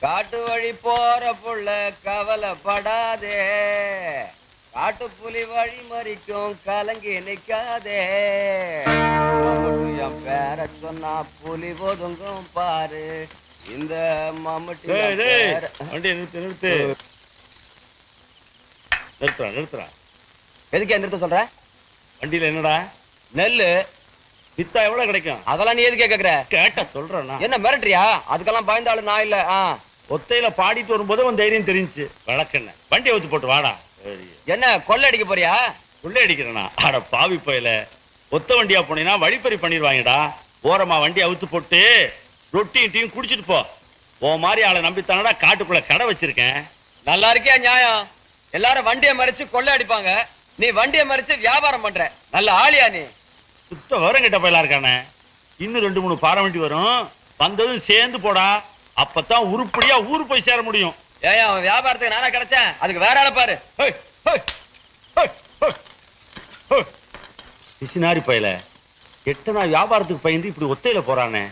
காட்டு வழி போற புள்ள கவலைப்படாதே. காட்டு புலி வழி மறிக்கும் கலங்கி நிக்காதே. என் பேர சொன்னா புலி ஒதுங்கும் பாரு. இந்த மம்முட்டி நிறுத்து நிறுத்து. நிறுத்துறா நிறுத்துறா. எதுக்கு நிறுத்த சொல்ற? வண்டியில என்னடா? நெல்லு. வித்தா எவ்வளவு கிடைக்கும்? அதெல்லாம் நீ எதுக்கு கேக்குற? கேட்ட சொல்றேன்னா என்ன மிரட்டுறியா? அதுக்கெல்லாம் பயந்தாலும் நான் இல்ல. ஆ. ஒத்தையில பாடிட்டு வரும்போது உன் தைரியம் தெரிஞ்சுச்சு. வழக்கண்ண வண்டியை ஊத்து போட்டு வாடா. என்ன கொள்ளை அடிக்க போறியா? உள்ளே அடிக்கிறேனா? அட பாவி போயில. ஒத்த வண்டியா போனீங்கன்னா வழிப்பறி பண்ணிடுவாங்கடா. ஓரமா வண்டி அவுத்து போட்டு ரொட்டியும் டீயும் குடிச்சிட்டு போ. உன் மாதிரி ஆளை நம்பித்தானடா காட்டுக்குள்ள கடை வச்சிருக்கேன். நல்லா இருக்கியா நியாயம்? எல்லாரும் வண்டியை மறிச்சு கொள்ளை அடிப்பாங்க. நீ வண்டியை மறிச்சு வியாபாரம் பண்ற. நல்ல ஆளியா நீ? சுத்த வரம் கிட்ட போயலா இருக்கானே இன்னும் ரெண்டு மூணு பாறை வண்டி வரும். வந்ததும் சேர்ந்து போடா. அப்பதான் உருப்படியா ஊரு போய் சேர முடியும். ஏன் அவன் வியாபாரத்துக்கு நானா கிடைச்சேன். அதுக்கு வேற ஆளை பாரு. பிசினாரி பயல. எட்டனா வியாபாரத்துக்கு பயந்து இப்படி ஒத்தையில போறானே.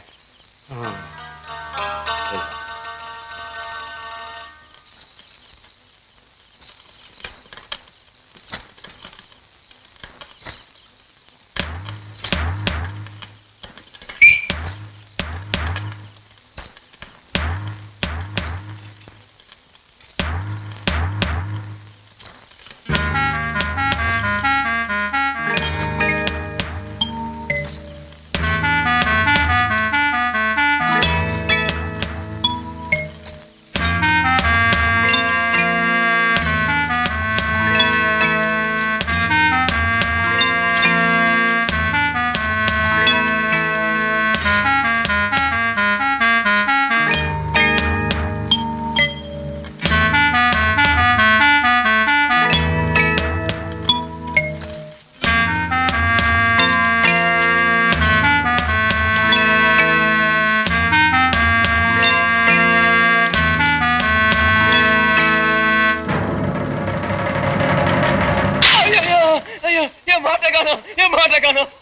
காணோம் என் மாட்டை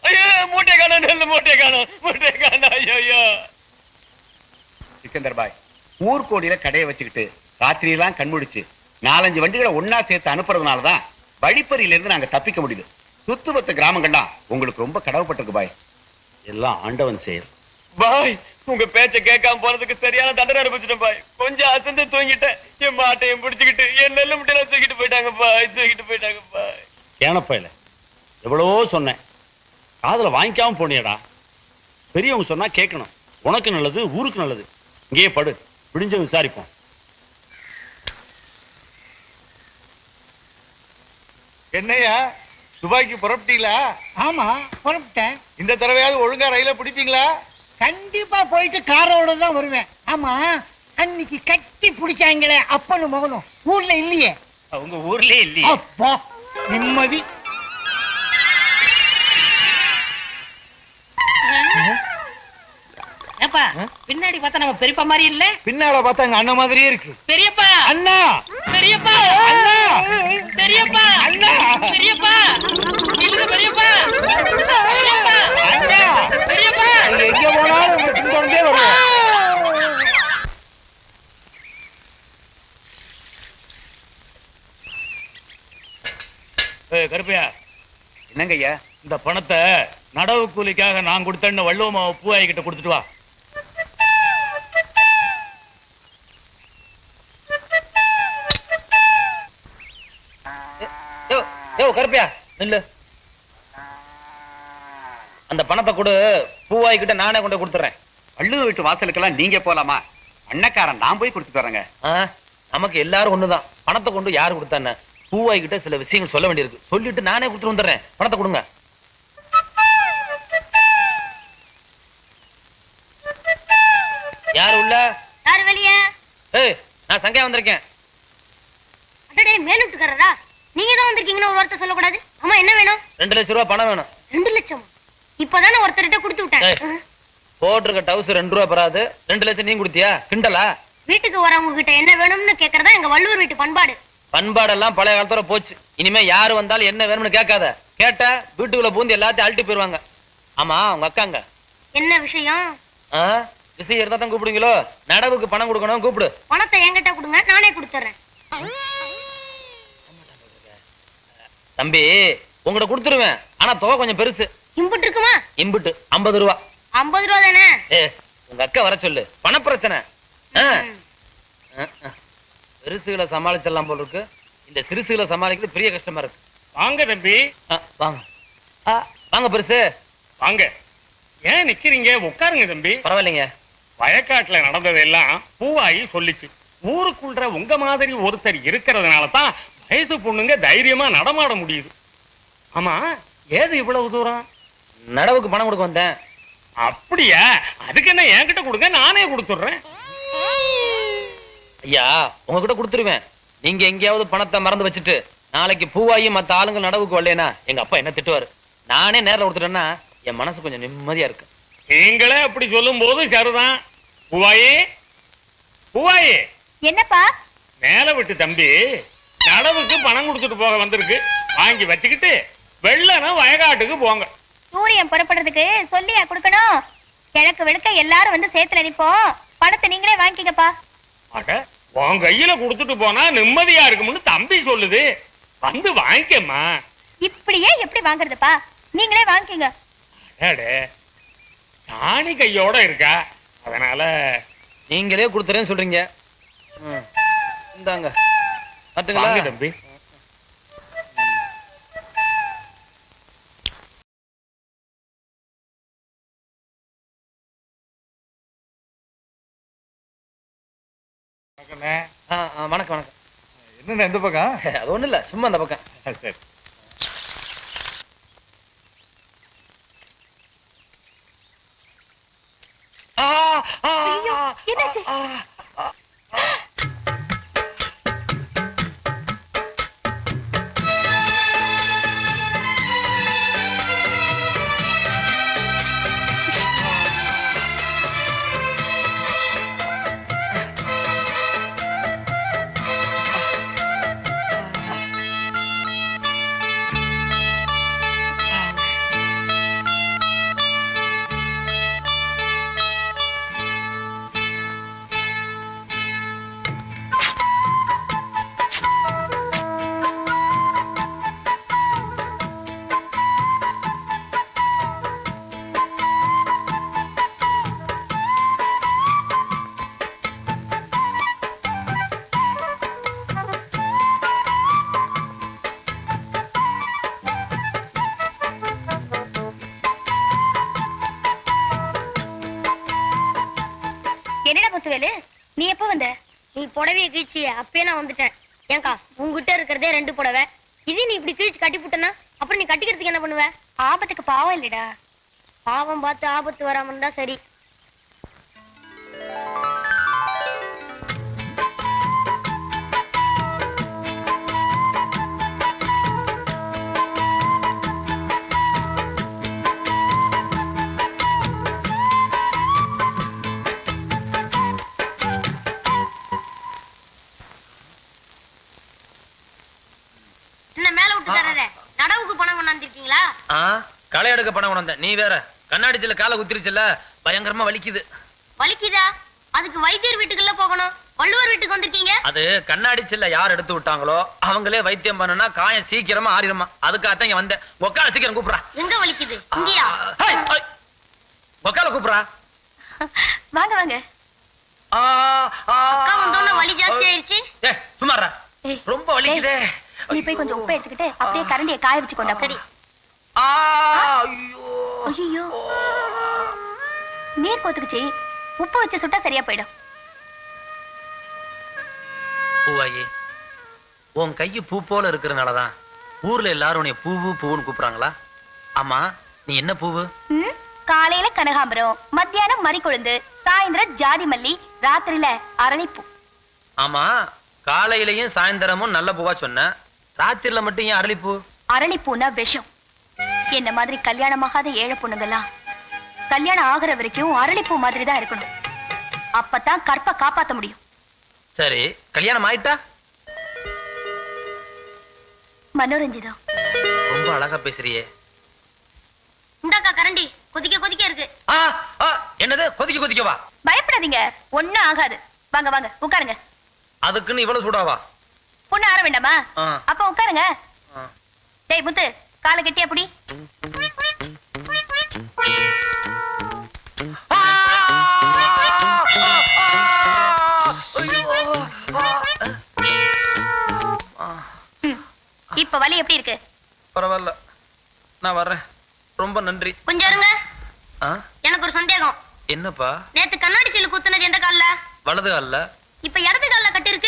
ஐயோ மூட்டை மூட்டை மூட்டை ஐயோ சிக்கந்தர் பாய் ஊர்கோடியில கடையை வச்சுக்கிட்டு ராத்திரியெல்லாம் கண்முடிச்சு நாலஞ்சு வண்டிகளை சேர்த்து அனுப்புறதுனால தான் இருந்து நாங்க தப்பிக்க முடியுது. சுத்துவத்த கிராமங்கள்லாம் உங்களுக்கு ரொம்ப கடவுப்பட்டிருக்கு பாய். எல்லாம் ஆண்டவன் செயல். பாய் உங்க பேச்ச கேட்காம போனதுக்கு சரியான தண்டனை அனுப்பிச்சிட்டேன் பாய். கொஞ்சம் அசந்து தூங்கிட்டேன். என் மாட்டையும் பிடிச்சுக்கிட்டு என் நெல்லு முட்டையில தூக்கிட்டு போயிட்டாங்க பாய் தூக்கிட்டு போயிட்டாங்க பாய். கேனப்பையில. எவ்வளவோ சொன்னேன். காதுல வாங்கிக்காம போனியடா. பெரியவங்க சொன்னா கேட்கணும் உனக்கு நல்லது ஊருக்கு நல்லது. இங்கேயே படு. விடிஞ்ச விசாரிப்போம். என்னையா? துபாய்க்கு புறப்பட்டீங்களா? ஆமா புறப்பட்டேன். இந்த தடவையாவது ஒழுங்கா ரயில பிடிப்பீங்களா? கண்டிப்பா போயிட்டு காரோட தான் வருவேன். ஆமா அன்னைக்கு கட்டி பிடிச்சாங்களே அப்பனும் மகனும். ஊர்ல இல்லையே? அவங்க ஊர்லயே இல்லையே. அப்பா நிம்மதி. பின்னாடி பார்த்தா நம்ம பெரியப்பா மாதிரி இல்ல? பின்னால பார்த்தா எங்க அண்ணன் மாதிரியே இருக்கு. பெரியப்பா! அண்ணா! பெரியப்பா! அண்ணா! பெரியப்பா! அண்ணா! பெரியப்பா! இல்ல பெரியப்பா! பெரியப்பா! அண்ணா! பெரியப்பா! எங்க போனாலும் உங்களை பின்தொடர்ந்தே வருவோம் கருப்பையா என்னங்க ஐயா இந்த பணத்தை நடவு கூலிக்காக நான் கொடுத்தேன்னு வள்ளுவமா பூவாய் கிட்ட கொடுத்துட்டு வா. கருப்பியா? நில்லு. அந்த பணத்தை கொடு பூவாய் கிட்ட நானே கொண்டு கொடுத்துறேன் வள்ளுவ வீட்டு வாசலுக்கெல்லாம் நீங்க போலாமா? அண்ணக்காரன் நான் போய் கொடுத்துட்டு வரேங்க. நமக்கு எல்லாரும் ஒண்ணுதான். பணத்தை கொண்டு யாரு கொடுத்தானே பூவாய் கிட்ட சில விஷயங்கள் சொல்ல வேண்டியிருக்கு. சொல்லிட்டு நானே கொடுத்துட்டு வந்துடுறேன். பணத்தை கொடுங்க. யாரு உள்ள? யாரு வெளியே? ஏய் நான் சங்கையா வந்திருக்கேன். அடடே மேலுட்டுக்காரரா? நீங்க தான் வந்திருக்கீங்கன்னு ஒரு வார்த்தை சொல்லக்கூடாது. ஆமா என்ன வேணும்? ரெண்டு லட்சம் ரூபாய் பணம் வேணும். ரெண்டு லட்சம்? இப்பதானே ஒருத்தர்கிட்ட கொடுத்து. ம். போட்டிருக்க டவுஸ் ரெண்டு ரூபா பெறாது. ரெண்டு லட்சம் நீ கொடுத்தியா? கிண்டலா? வீட்டுக்கு வரவங்க கிட்ட என்ன வேணும்னு கேக்குறதா எங்க வள்ளுவர் வீட்டு பண்பாடு. பண்பாடெல்லாம் பழைய காலத்தோட போச்சு. இனிமே யாரு வந்தாலும் என்ன வேணும்னு கேட்காத. கேட்டா வீட்டுக்குள்ள பூந்து எல்லாத்தையும் அழட்டி போயிருவாங்க. ஆமா உங்க அக்காங்க. என்ன விஷயம்? விஷயம் இருந்தா தான் கூப்பிடுங்களோ நடவுக்கு பணம் கொடுக்கணும் கூப்பிடு. பணத்தை என்கிட்ட கொடுங்க நானே கொடுத்துறேன் தம்பி உங்கள்கிட்ட கொடுத்துருவேன். ஆனா தொகை கொஞ்சம் பெருசு. இம்புட்டு இருக்குமா? இம்புட்டு ஐம்பது ரூபா. ஐம்பது ரூபா தானே? ஏ உங்க அக்கா வர சொல்லு. பணப்பிரச்சனை. ஆ, ஆ. பெருசுகளை சமாளிச்சிடலாம் போல இருக்கு. இந்த சிறுசுகளை சமாளிக்கிறது பெரிய கஷ்டமா இருக்கு. வாங்க தம்பி. வாங்க. வாங்க பெருசு. வாங்க. ஏன் நிக்கிறீங்க? உட்காருங்க தம்பி. பரவாயில்லைங்க. வயக்காட்டுல நடந்ததெல்லாம் பூவாயி சொல்லிச்சு. ஊருக்குள்ள உங்க மாதிரி ஒருத்தர் இருக்கிறதுனால தான் வயசு பொண்ணுங்க தைரியமா நடமாட முடியுது. ஆமா ஏது இவ்வளவு தூரம்? நடவுக்கு பணம் கொடுக்க வந்தேன். அப்படியா? அதுக்கு என்ன என்கிட்ட கொடுங்க நானே கொடுத்துடுறேன். ஐயா உங்ககிட்ட கொடுத்துருவேன். நீங்க எங்கேயாவது பணத்தை மறந்து வச்சுட்டு நாளைக்கு பூவாயி மத்த ஆளுங்க நடவுக்கு வரலைனா எங்க அப்பா என்ன திட்டுவாரு? நானே நேர்ல கொடுத்துட்டேன்னா என் மனசு கொஞ்சம் நிம்மதியா இருக்கு. நீங்களே அப்படி சொல்லும் போது சரிதான். பூவாயி பூவாயி. என்னப்பா? மேல விட்டு தம்பி. நடவுக்கு பணம் கொடுத்துட்டு போக வந்திருக்கு. வாங்கி வச்சுக்கிட்டு வெள்ளனா வயக்காட்டுக்கு போங்க. சூரியன் புறப்படுறதுக்கு சொல்லியா கொடுக்கணும்? கிழக்கு வெளுக்க எல்லாரும் வந்து சேத்துல நிப்போம் பணத்தை நீங்களே வாங்கிக்கப்பா அட உன் கையில கொடுத்துட்டு போனா நிம்மதியா இருக்கும்னு தம்பி சொல்லுது. வந்து வாங்கிக்கம்மா. இப்படியே எப்படி வாங்குறதுப்பா? நீங்களே வாங்கிக்கங்க. அடே சாணி கையோட இருக்கா? அதனால நீங்களே கொடுத்துறேன்னு சொல்றீங்க. இந்தாங்க. வாங்க பாத்துங்களா தம்பி வணக்கம் வணக்கம். என்னண்ணே இந்த பக்கம்? அது ஒண்ணு இல்ல சும்மா அந்த பக்கம். சரி. என்னாச்சு? முத்துவேலு நீ எப்ப வந்த? நீ புடவைய கீழ்ச்சி அப்பயே நான் வந்துட்டேன். ஏங்கா உங்ககிட்ட இருக்கிறதே ரெண்டு புடவை. இது நீ இப்படி கீழ்ச்சி கட்டி போட்டனா? அப்புறம் நீ கட்டிக்கிறதுக்கு என்ன பண்ணுவ? ஆபத்துக்கு பாவம் இல்லடா. பாவம் பார்த்து ஆபத்து வராம இருந்தா சரி. ஆ, களை எடுக்க பணம் வந்தேன் நீ வேற. கண்ணாடி சில்ல காலை குத்திருச்சுல பயங்கரமா வலிக்குது. வலிக்குதா? அதுக்கு வைத்தியர் வீட்டுக்குள்ள போகணும். வள்ளுவர் வீட்டுக்கு வந்திருக்கீங்க? அது கண்ணாடி சில்ல யார் எடுத்து விட்டாங்களோ அவங்களே வைத்தியம் பண்ணுனா காயம் சீக்கிரமா ஆறிடுமா. அதுக்காகத்தான் இங்க வந்தேன். ஒக்கால சீக்கிரம் கூப்பிடுறா. எங்க வலிக்குது? இங்கயா. ஒக்கால கூப்பிடுறா. வாங்க வாங்க. அக்கா வலி ஜாஸ்தி ஆயிருச்சு. ரொம்ப வலிக்குதே. நீ போய் கொஞ்சம் உப்பு எடுத்துக்கிட்டு அப்படியே கரண்டியை காய வச்சு கொண்டா சரி. ஐயோ. நீர் கோத்துக்குச்சு. உப்பு வச்சு சுட்டா சரியா போயிடும். பூவாயி உன் கையு பூ போல இருக்கிறனாலதான் ஊர்ல எல்லாரும் உன்னை பூவு பூவுன்னு கூப்பிடுறாங்களா? ஆமா நீ என்ன பூவு? காலையில கனகாம்பரம் மத்தியானம் மறிக்கொழுந்து சாயந்தரம் ஜாதி மல்லி ராத்திரியில அரளிப்பூ. ஆமா காலையிலயும் சாயந்தரமும் நல்ல பூவா சொன்ன. ராத்திரில மட்டும் ஏன் அரளிப்பூ? அரளிப்பூனா விஷம். என்ன மாதிரி கல்யாணமாகாத ஏழை பொண்ணுங்கெல்லாம்? கல்யாணம் ஆகுற வரைக்கும் அரளிப்பூ மாதிரி தான் இருக்கணும். அப்பதான் கற்பை காப்பாத்த முடியும். சரி கல்யாணம் ஆயிட்டா? மனோரஞ்சிதம் ரொம்ப அழகா பேசுறியே. இந்தாக்கா கரண்டி கொதிக்க கொதிக்க இருக்கு. ஆ, ஆ, என்னது? கொதிக்க கொதிக்க வா. பயப்படாதீங்க. ஒண்ணும் ஆகாது. வாங்க வாங்க உட்காருங்க. அதுக்குன்னு இவ்வளவு சூடாவா? பொண்ணு ஆற வேண்டாமா? ஆ. அப்ப உட்காருங்க. ஆ. டேய் முத்து. காலை கட்டி அப்படி. இப்ப வலி எப்படி இருக்கு? பரவாயில்ல. நான் வர்றேன். ரொம்ப நன்றி. கொஞ்சம் இருங்க. எனக்கு ஒரு சந்தேகம். என்னப்பா? நேத்து கண்ணாடி சில்லு குத்துனது எந்த கால்ல? வலது கால்ல. இப்ப இடது கால்ல கட்டிருக்கு